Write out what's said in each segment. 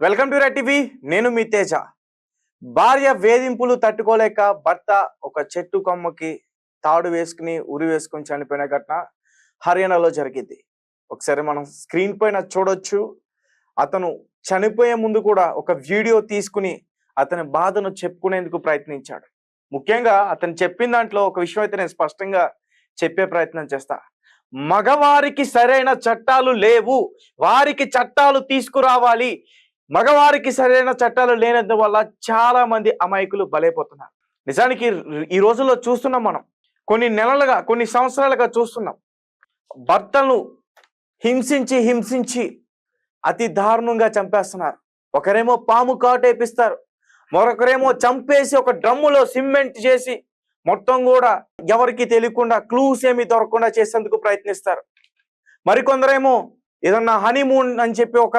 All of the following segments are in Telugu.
Welcome to TV. నేను మీ తేజ. భార్య వేధింపులు తట్టుకోలేక భర్త ఒక చెట్టు కొమ్మకి తాడు వేసుకుని ఉరి వేసుకుని చనిపోయిన ఘటన హర్యానాలో జరిగింది. ఒకసారి మనం స్క్రీన్ పైన చూడొచ్చు. అతను చనిపోయే ముందు కూడా ఒక వీడియో తీసుకుని అతని బాధను చెప్పుకునేందుకు ప్రయత్నించాడు. ముఖ్యంగా అతను చెప్పిన దాంట్లో ఒక విషయం అయితే నేను స్పష్టంగా చెప్పే ప్రయత్నం చేస్తా. మగవారికి సరైన చట్టాలు లేవు. వారికి చట్టాలు తీసుకురావాలి. మగవారికి సరైన చట్టాలు లేనందువల్ల చాలా మంది అమాయకులు బలైపోతున్నారు. నిజానికి ఈ రోజుల్లో చూస్తున్నాం మనం. కొన్ని నెలలుగా కొన్ని సంవత్సరాలుగా చూస్తున్నాం. భర్తను హింసించి హింసించి అతి దారుణంగా చంపేస్తున్నారు. ఒకరేమో పాము కాటేపిస్తారు. మరొకరేమో చంపేసి ఒక డ్రమ్ములో సిమెంట్ చేసి మొత్తం కూడా ఎవరికి తెలియకుండా క్లూస్ ఏమి దొరకకుండా చేసేందుకు ప్రయత్నిస్తారు. మరికొందరేమో ఏదన్నా హనీమూన్ అని చెప్పి ఒక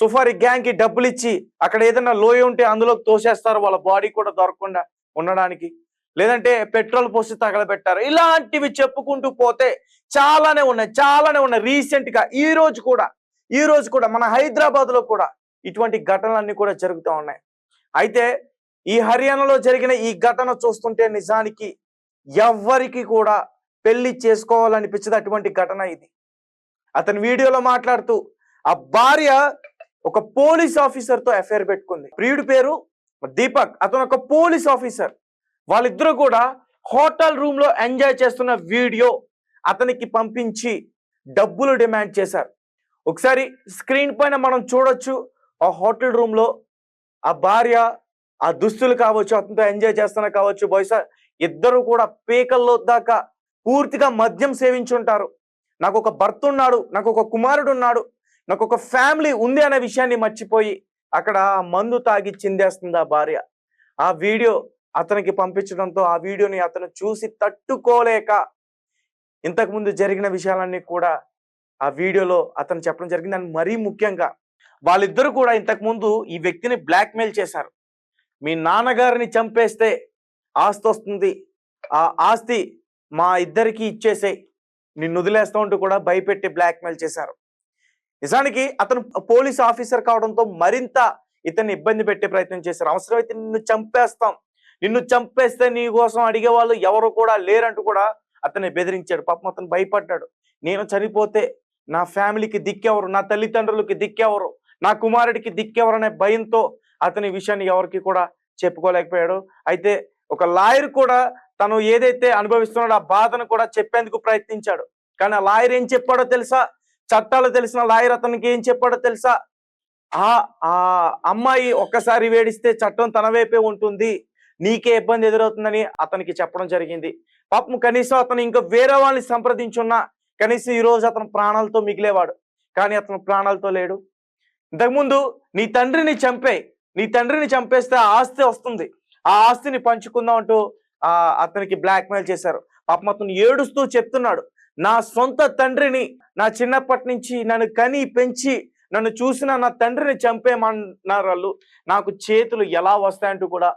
సుఫారి గ్యాంగ్కి డబ్బులు ఇచ్చి అక్కడ ఏదైనా లోయ ఉంటే అందులోకి తోసేస్తారు వాళ్ళ బాడీ కూడా దొరకకుండా ఉండడానికి. లేదంటే పెట్రోల్ పోసి తగలబెట్టారు. ఇలాంటివి చెప్పుకుంటూ పోతే చాలానే ఉన్నాయి చాలానే ఉన్నాయి. రీసెంట్గా ఈ రోజు కూడా ఈ రోజు కూడా మన హైదరాబాద్లో కూడా ఇటువంటి ఘటనలన్నీ కూడా జరుగుతూ ఉన్నాయి. అయితే ఈ హర్యానాలో జరిగిన ఈ ఘటన చూస్తుంటే నిజానికి ఎవ్వరికి కూడా పెళ్ళి చేసుకోవాలనిపించదు అటువంటి ఘటన ఇది. అతని వీడియోలో మాట్లాడుతూ ఆ భార్య ఒక పోలీస్ ఆఫీసర్తో ఎఫ్ఐఆర్ పెట్టుకుంది. ప్రియుడి పేరు దీపక్. అతను ఒక పోలీస్ ఆఫీసర్. వాళ్ళిద్దరూ కూడా హోటల్ రూమ్లో ఎంజాయ్ చేస్తున్న వీడియో అతనికి పంపించి డబ్బులు డిమాండ్ చేశారు. ఒకసారి స్క్రీన్ పైన మనం చూడొచ్చు ఆ హోటల్ రూమ్లో ఆ భార్య ఆ దుస్తులు కావచ్చు అతనితో ఎంజాయ్ చేస్తున్న కావచ్చు బహుశా ఇద్దరు కూడా పీకల్లో దాకా పూర్తిగా మద్యం సేవించుంటారు. నాకు ఒక భర్త ఉన్నాడు నాకు ఒక కుమారుడు ఉన్నాడు. నాకు ఒక ఫ్యామిలీ ఉంది అనే విషయాన్ని మర్చిపోయి అక్కడ మందు తాగి చిందేస్తుంది ఆ భార్య. ఆ వీడియో అతనికి పంపించడంతో ఆ వీడియోని అతను చూసి తట్టుకోలేక ఇంతకుముందు జరిగిన విషయాలన్నీ కూడా ఆ వీడియోలో అతను చెప్పడం జరిగింది. అని మరీ ముఖ్యంగా వాళ్ళిద్దరూ కూడా ఇంతకుముందు ఈ వ్యక్తిని బ్లాక్మెయిల్ చేశారు. మీ నాన్నగారిని చంపేస్తే ఆస్తి వస్తుంది. ఆ ఆస్తి మా ఇద్దరికి ఇచ్చేసే నిన్ను వదిలేస్తా ఉంటూ కూడా భయపెట్టి బ్లాక్మెయిల్ చేశారు. నిజానికి అతను పోలీస్ ఆఫీసర్ కావడంతో మరింత ఇతన్ని ఇబ్బంది పెట్టే ప్రయత్నం చేశారు. అవసరమైతే నిన్ను చంపేస్తాం. నిన్ను చంపేస్తే నీ కోసం అడిగే వాళ్ళు ఎవరు కూడా లేరంటూ కూడా అతన్ని బెదిరించాడు. పాపం అతను భయపడ్డాడు. నేను చనిపోతే నా ఫ్యామిలీకి దిక్కెవరు? నా తల్లిదండ్రులకి దిక్కెవరు? నా కుమారుడికి దిక్కెవరు అనే భయంతో అతని విషయాన్ని ఎవరికి కూడా చెప్పుకోలేకపోయాడు. అయితే ఒక లాయర్ కూడా తను ఏదైతే అనుభవిస్తున్నాడో ఆ బాధను కూడా చెప్పేందుకు ప్రయత్నించాడు. కానీ ఆ లాయర్ ఏం చెప్పాడో తెలుసా? చట్టాలు తెలిసిన లాయర్ అతనికి ఏం చెప్పాడో తెలుసా? ఆ ఆ అమ్మాయి ఒక్కసారి వేడిస్తే చట్టం తన వైపే ఉంటుంది. నీకే ఇబ్బంది ఎదురవుతుందని అతనికి చెప్పడం జరిగింది. పాపం కనీసం అతను ఇంకా వేరే వాళ్ళని సంప్రదించున్నా కనీసం ఈరోజు అతను ప్రాణాలతో మిగిలేవాడు. కానీ అతను ప్రాణాలతో లేడు. ఇంతకుముందు నీ తండ్రిని చంపే నీ తండ్రిని చంపేస్తే ఆస్తి వస్తుంది. ఆ ఆస్తిని పంచుకుందాం అంటూ ఆ అతనికి బ్లాక్మెయిల్ చేశారు. పాపం అతను ఏడుస్తూ చెప్తున్నాడు. నా సొంత తండ్రిని నా చిన్నప్పటి నుంచి నన్ను కని పెంచి నన్ను చూసిన నా తండ్రిని చంపేమన్నారు వాళ్ళు నాకు చేతులు ఎలా వస్తాయంటూ కూడా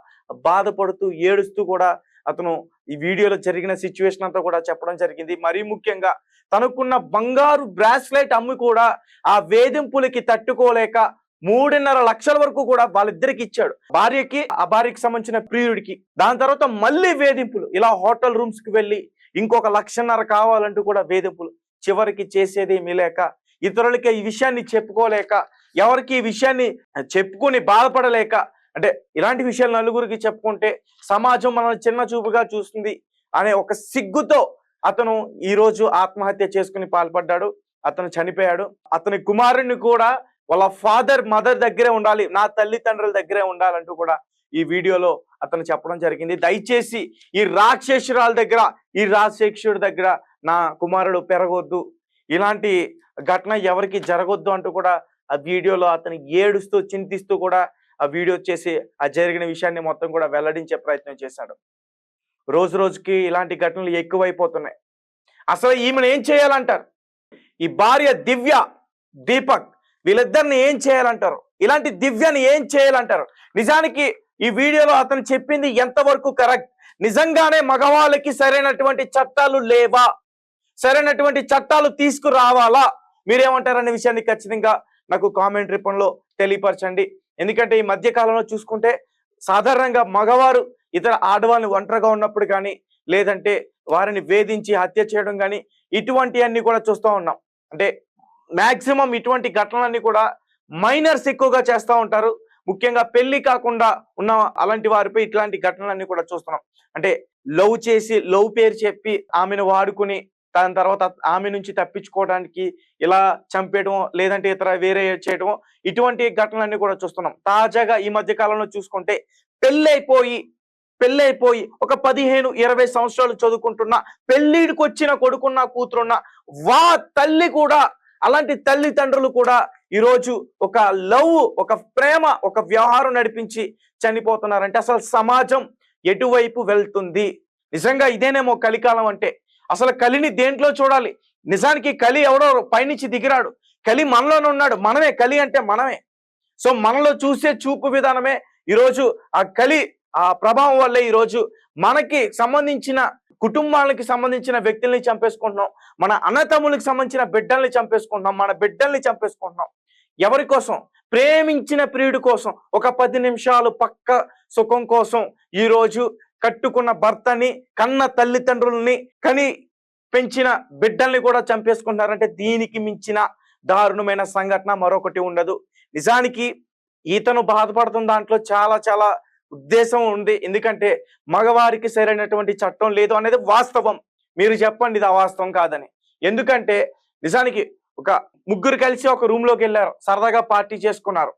బాధపడుతూ ఏడుస్తూ కూడా అతను ఈ వీడియోలో జరిగిన సిచ్యువేషన్ అంతా కూడా చెప్పడం జరిగింది. మరీ ముఖ్యంగా తనకున్న బంగారు బ్రాస్లైట్ అమ్మి కూడా ఆ వేధింపులకి తట్టుకోలేక మూడున్నర లక్షల వరకు కూడా వాళ్ళిద్దరికి ఇచ్చాడు. భార్యకి ఆ భార్యకి సంబంధించిన ప్రియుడికి. దాని తర్వాత మళ్ళీ వేధింపులు. ఇలా హోటల్ రూమ్స్కి వెళ్ళి ఇంకొక లక్షన్నర కావాలంటూ కూడా వేధింపులు చివరికి చేసేది లేక ఇతరులకి ఈ విషయాన్ని చెప్పుకోలేక ఎవరికి ఈ విషయాన్ని చెప్పుకొని బాధపడలేక అంటే ఇలాంటి విషయాలు నలుగురికి చెప్పుకుంటే సమాజం మనల్ని చిన్న చూపుగా చూస్తుంది అనే ఒక సిగ్గుతో అతను ఈ రోజు ఆత్మహత్య చేసుకుని పాల్పడ్డాడు అతను చనిపోయాడు. అతని కుమారుణ్ణి కూడా వాళ్ళ ఫాదర్ మదర్ దగ్గరే ఉండాలి నా తల్లిదండ్రుల దగ్గరే ఉండాలంటూ కూడా ఈ వీడియోలో అతను చెప్పడం జరిగింది. దయచేసి ఈ రాక్షసురాల దగ్గర ఈ రాక్షసుడి దగ్గర నా కుమారుడు పెరగొద్దు. ఇలాంటి ఘటన ఎవరికి జరగొద్దు అంటూ కూడా ఆ వీడియోలో అతను ఏడుస్తూ చింతిస్తూ కూడా ఆ వీడియో చేసి ఆ జరిగిన విషయాన్ని మొత్తం కూడా వెల్లడించే ప్రయత్నం చేశాడు. రోజు రోజుకి ఇలాంటి ఘటనలు ఎక్కువైపోతున్నాయి. అసలు ఈమెను ఏం చేయాలంటారు? ఈ భార్య దివ్య దీపక్ వీళ్ళిద్దరిని ఏం చేయాలంటారు? ఇలాంటి దివ్యని ఏం చేయాలంటారు? నిజానికి ఈ వీడియోలో అతను చెప్పింది ఎంతవరకు కరెక్ట్? నిజంగానే మగవాళ్ళకి సరైనటువంటి చట్టాలు లేవా? సరైనటువంటి చట్టాలు తీసుకురావాలా? మీరేమంటారనే విషయాన్ని ఖచ్చితంగా నాకు కామెంట్ రూపంలో తెలియపరచండి. ఎందుకంటే ఈ మధ్య కాలంలో చూసుకుంటే సాధారణంగా మగవారు ఇతర ఆడవాళ్ళని ఒంటరిగా ఉన్నప్పుడు కానీ లేదంటే వారిని వేధించి హత్య చేయడం కానీ ఇటువంటివన్నీ కూడా చూస్తూ ఉన్నాం. అంటే మ్యాక్సిమం ఇటువంటి ఘటనలన్నీ కూడా మైనర్స్ ఎక్కువగా చేస్తూ ఉంటారు. ముఖ్యంగా పెళ్ళి కాకుండా ఉన్న అలాంటి వారిపై ఇట్లాంటి ఘటనలన్నీ కూడా చూస్తున్నాం. అంటే లవ్ చేసి లవ్ పేరు చెప్పి ఆమెను వాడుకుని దాని తర్వాత ఆమె నుంచి తప్పించుకోవడానికి ఇలా చంపేయడం లేదంటే ఇతర వేరే చేయడం ఇటువంటి ఘటనలన్నీ కూడా చూస్తున్నాం. తాజాగా ఈ మధ్య కాలంలో చూసుకుంటే పెళ్ళైపోయి పెళ్ళైపోయి ఒక పదిహేను ఇరవై సంవత్సరాలు చదువుకుంటున్న పెళ్ళిడికి వచ్చిన కొడుకున్న కూతురున్న వా తల్లి కూడా అలాంటి తల్లిదండ్రులు కూడా ఈరోజు ఒక లవ్ ఒక ప్రేమ ఒక వ్యవహారం నడిపించి చనిపోతున్నారంటే అసలు సమాజం ఎటువైపు వెళ్తుంది? నిజంగా ఇదేనేమో కలికాలం అంటే. అసలు కలిని దేంట్లో చూడాలి? నిజానికి కలి ఎవడో పైనుంచి దిగిరాడు. కలి మనలోనే ఉన్నాడు. మనమే కలి అంటే మనమే. సో మనలో చూసే చూపు విధానమే ఈరోజు ఆ కలి ఆ ప్రభావం వల్ల ఈరోజు మనకి సంబంధించిన కుటుంబాలకి సంబంధించిన వ్యక్తుల్ని చంపేసుకుంటున్నాం. మన అన్నతమ్ములకి సంబంధించిన బిడ్డల్ని చంపేసుకుంటున్నాం. మన బిడ్డల్ని చంపేసుకుంటున్నాం. ఎవరి కోసం? ప్రేమించిన ప్రియుడి కోసం. ఒక పది నిమిషాలు పక్క సుఖం కోసం ఈరోజు కట్టుకున్న భర్తని కన్న తల్లిదండ్రుల్ని కని పెంచిన బిడ్డల్ని కూడా చంపేసుకుంటున్నారంటే దీనికి మించిన దారుణమైన సంఘటన మరొకటి ఉండదు. నిజానికి ఈతను బాధపడుతున్న దాంట్లో చాలా చాలా ఉద్దేశం ఉంది. ఎందుకంటే మగవారికి సరైనటువంటి చట్టం లేదు అనేది వాస్తవం. మీరు చెప్పండి ఇది అవాస్తవం కాదని. ఎందుకంటే నిజానికి ఒక ముగ్గురు కలిసి ఒక రూమ్లోకి వెళ్ళారు. సరదాగా పార్టీ చేసుకున్నారు.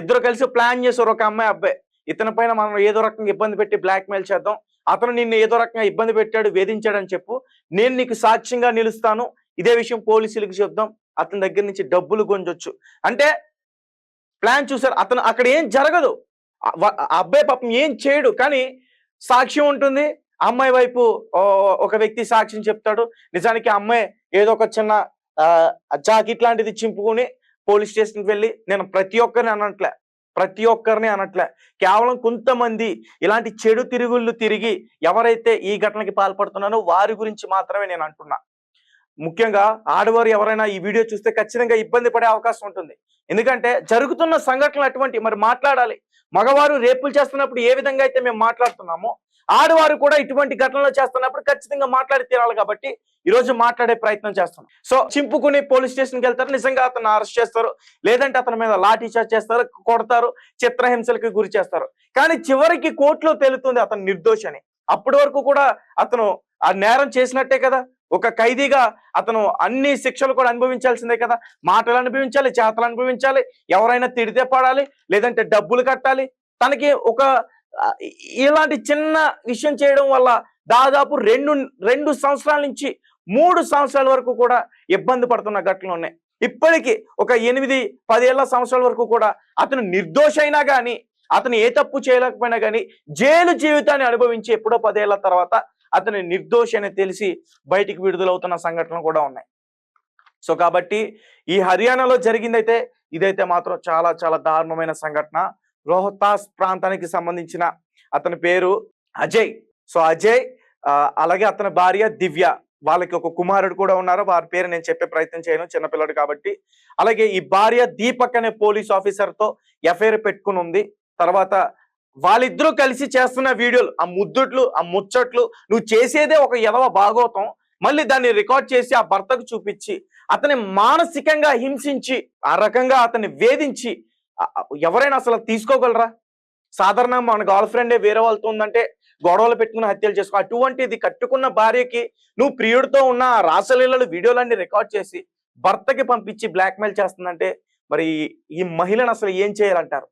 ఇద్దరు కలిసి ప్లాన్ చేశారు. ఒక అమ్మాయి అబ్బాయి. ఇతని పైన మనం ఏదో రకంగా ఇబ్బంది పెట్టి బ్లాక్ మెయిల్ చేద్దాం. అతను నిన్ను ఏదో రకంగా ఇబ్బంది పెట్టాడు వేధించాడని చెప్పు. నేను నీకు సాక్ష్యంగా నిలుస్తాను. ఇదే విషయం పోలీసులకు చెప్దాం. అతని దగ్గర నుంచి డబ్బులు గుంజొచ్చు అంటే ప్లాన్ చూసారు అతను అక్కడ ఏం జరగదు. ఆ అబ్బాయి పాపం ఏం చేయడు. కానీ సాక్ష్యం ఉంటుంది. అమ్మాయి వైపు ఒక వ్యక్తి సాక్ష్యం చెప్తాడు. నిజానికి అమ్మాయి ఏదో ఒక చిన్న జాకెట్ లాంటిది చింపుకొని పోలీస్ స్టేషన్కి వెళ్ళి నేను ప్రతి ఒక్కరిని అనట్లే ప్రతి ఒక్కరిని అనట్లే. కేవలం కొంతమంది ఇలాంటి చెడు తిరుగుళ్ళు తిరిగి ఎవరైతే ఈ ఘటనకి పాల్పడుతున్నారో వారి గురించి మాత్రమే నేను అంటున్నా. ముఖ్యంగా ఆడవారు ఎవరైనా ఈ వీడియో చూస్తే ఖచ్చితంగా ఇబ్బంది పడే అవకాశం ఉంటుంది. ఎందుకంటే జరుగుతున్న సంఘటనలు అటువంటి మరి మాట్లాడాలి. మగవారు రేపులు చేస్తున్నప్పుడు ఏ విధంగా అయితే మేము మాట్లాడుతున్నామో ఆడవారు కూడా ఇటువంటి ఘటనలు చేస్తున్నప్పుడు ఖచ్చితంగా మాట్లాడి తీరాలి కాబట్టి ఈ రోజు మాట్లాడే ప్రయత్నం చేస్తున్నాం. సో చింపుకుని పోలీస్ స్టేషన్కి వెళ్తారు. నిజంగా అతను అరెస్ట్ చేస్తారు. లేదంటే అతని మీద లాఠీ చార్జ్ చేస్తారు కొడతారు చిత్రహింసలకు గురి చేస్తారు. కానీ చివరికి కోర్టులో తెలుస్తుంది అతను నిర్దోషి అని అప్పటి వరకు కూడా అతను ఆ నేరం చేసినట్టే కదా. ఒక ఖైదీగా అతను అన్ని శిక్షలు కూడా అనుభవించాల్సిందే కదా. మాటలు అనుభవించాలి చేతలు అనుభవించాలి ఎవరైనా తిడితే పడాలి లేదంటే డబ్బులు కట్టాలి. తనకి ఒక ఇలాంటి చిన్న విషయం చేయడం వల్ల దాదాపు రెండు రెండు సంవత్సరాల నుంచి మూడు సంవత్సరాల వరకు కూడా ఇబ్బంది పడుతున్న ఘటనలు ఉన్నాయి. ఇప్పటికీ ఒక ఎనిమిది పదేళ్ళ సంవత్సరాల వరకు కూడా అతను నిర్దోష అయినా కానీ అతను ఏ తప్పు చేయలేకపోయినా కానీ జైలు జీవితాన్ని అనుభవించి ఎప్పుడో పదేళ్ళ తర్వాత అతని నిర్దోషి అని తెలిసి బయటికి విడుదలవుతున్న సంఘటనలు కూడా ఉన్నాయి. సో కాబట్టి ఈ హర్యానాలో జరిగిందైతే ఇదైతే మాత్రం చాలా చాలా దారుణమైన సంఘటన. రోహతాస్ ప్రాంతానికి సంబంధించిన అతని పేరు అజయ్. సో అజయ్ అలాగే అతని భార్య దివ్య. వాళ్ళకి ఒక కుమారుడు కూడా ఉన్నారు. వారి పేరు నేను చెప్పే ప్రయత్నం చేయను చిన్నపిల్లడు కాబట్టి. అలాగే ఈ భార్య దీపక్ అనే పోలీస్ ఆఫీసర్తో ఎఫ్ఐఆర్ పెట్టుకుని ఉంది. తర్వాత వాళ్ళిద్దరూ కలిసి చేస్తున్న వీడియోలు ఆ ముద్దుట్లు ఆ ముచ్చట్లు నువ్వు చేసేదే ఒక ఎదవ భాగోతం. మళ్ళీ దాన్ని రికార్డ్ చేసి ఆ భర్తకు చూపించి అతని మానసికంగా హింసించి ఆ రకంగా అతన్ని వేధించి ఎవరైనా అసలు తీసుకోగలరా? సాధారణంగా మన గర్ల్ ఫ్రెండే వేరే వాళ్ళతో ఉందంటే గొడవలు పెట్టుకుని హత్యలు చేసుకో అటువంటిది కట్టుకున్న భార్యకి నువ్వు ప్రియుడితో ఉన్న రాసలీలలు వీడియోలన్నీ రికార్డ్ చేసి భర్తకి పంపించి బ్లాక్మెయిల్ చేస్తుందంటే మరి ఈ మహిళను అసలు ఏం చేయాలంటారు?